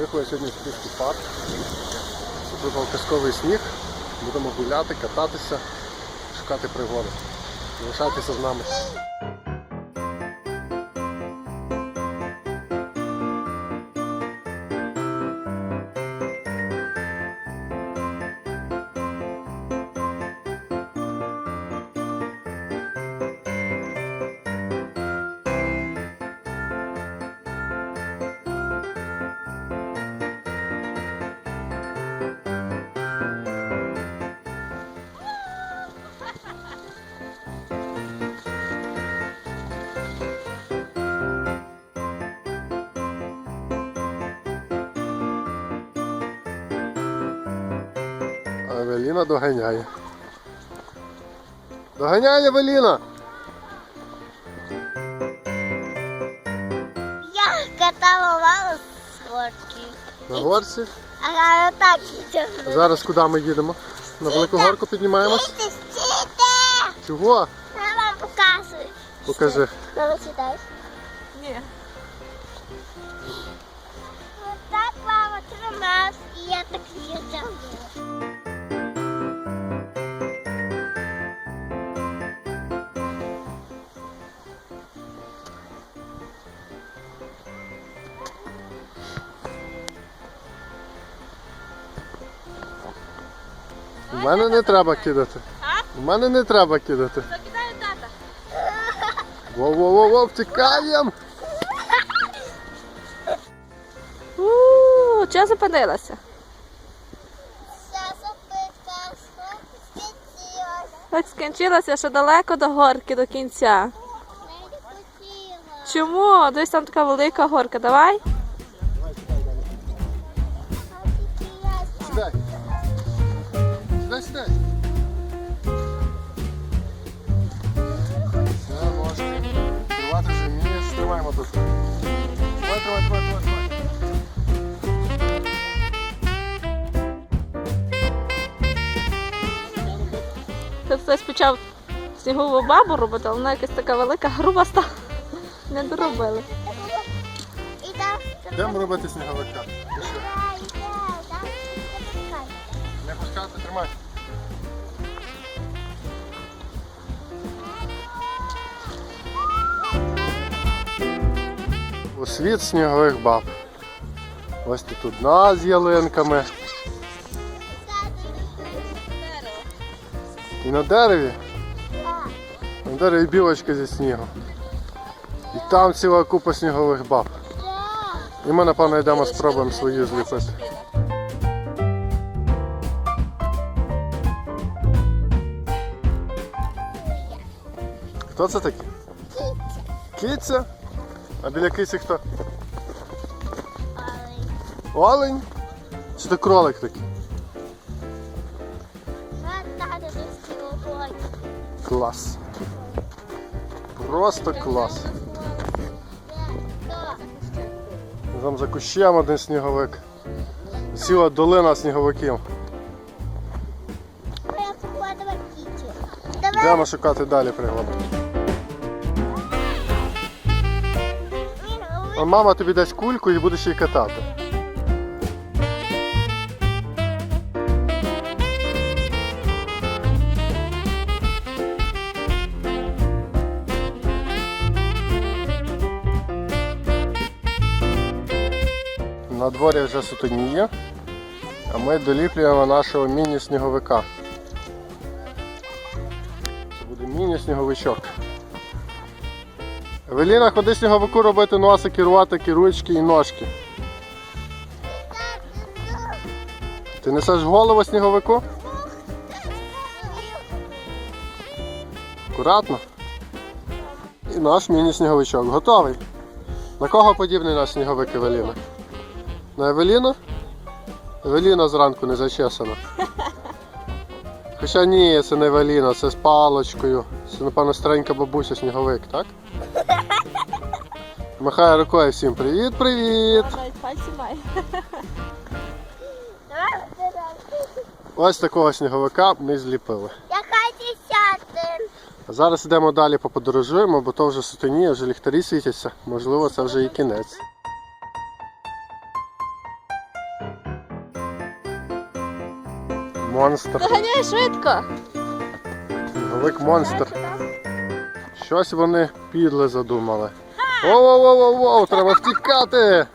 Приїхали сьогодні в Київський парк. Випав казковий сніг. Будемо гуляти, кататися, шукати пригоди. Залишайтеся з нами. Евеліна доганяє. Доганяє Евеліна! Я катала з горки. На горці. А так тягну. Зараз куди ми їдемо? На велику горку піднімаємось? Стійте, стійте! Чого? Я вам показую. Покажи. Мама, сідаєш? Ні. Вот так мама тримав, і я так її У мене не треба кидати. У мене не треба кидати. Закидаю тата. Воу-воу-воу, втікаємо! Ууу, чого зупинилася? Так скінчилося, що далеко до горки, до кінця. Чому? Десь там така велика горка. Давай. Сідай. Сідай. Все, можеш. Керувати вже вмієш. Тримаємо тут. Тримай, тримай, тримай, тримай, тримай. Тут хтось почав снігову бабу робити, але вона якась така велика, груба стала. Не доробили. Йдемо робити сніговика. Не пускати, тримай. У світ снігових баб. Ось тут одна з ялинками. І на дереві. На дереві білочка зі снігу. І там ціла купа снігових баб. І ми, напевно, йдемо спробуємо свою зліпити. Хто це такий? Киця? А біля киці хто? Олень? Олень? Чи це кролик такий? Клас. Просто клас. Там за кущем один сніговик. Ціла долина сніговиків. Йдемо шукати далі пригоди. Мама тобі дасть кульку і будеш її катати. На дворі вже сутеніє, а ми доліплюємо нашого міні-сніговика. Це буде міні-сніговичок. Евеліна, ходи сніговику робити носики, ротики, ручки і ножки. Ти несеш голову сніговику? Акуратно. І наш міні-сніговичок готовий. На кого подібний наш сніговик Евеліна? На Евеліну? Евеліна зранку не зачесана. Хоча ні, це не Евеліна, це з палочкою. Це, напевно, старенька бабуся сніговик, так? Махає рукою всім привіт-привіт! Ось такого сніговика ми зліпили. Зараз йдемо далі поподорожуємо, бо то вже сутені, вже ліхтарі світяться. Можливо, це вже і кінець. Монстр. Доганяй швидко. Велик монстр. Щось вони підле задумали. Воу-воу-воу-воу, треба втікати!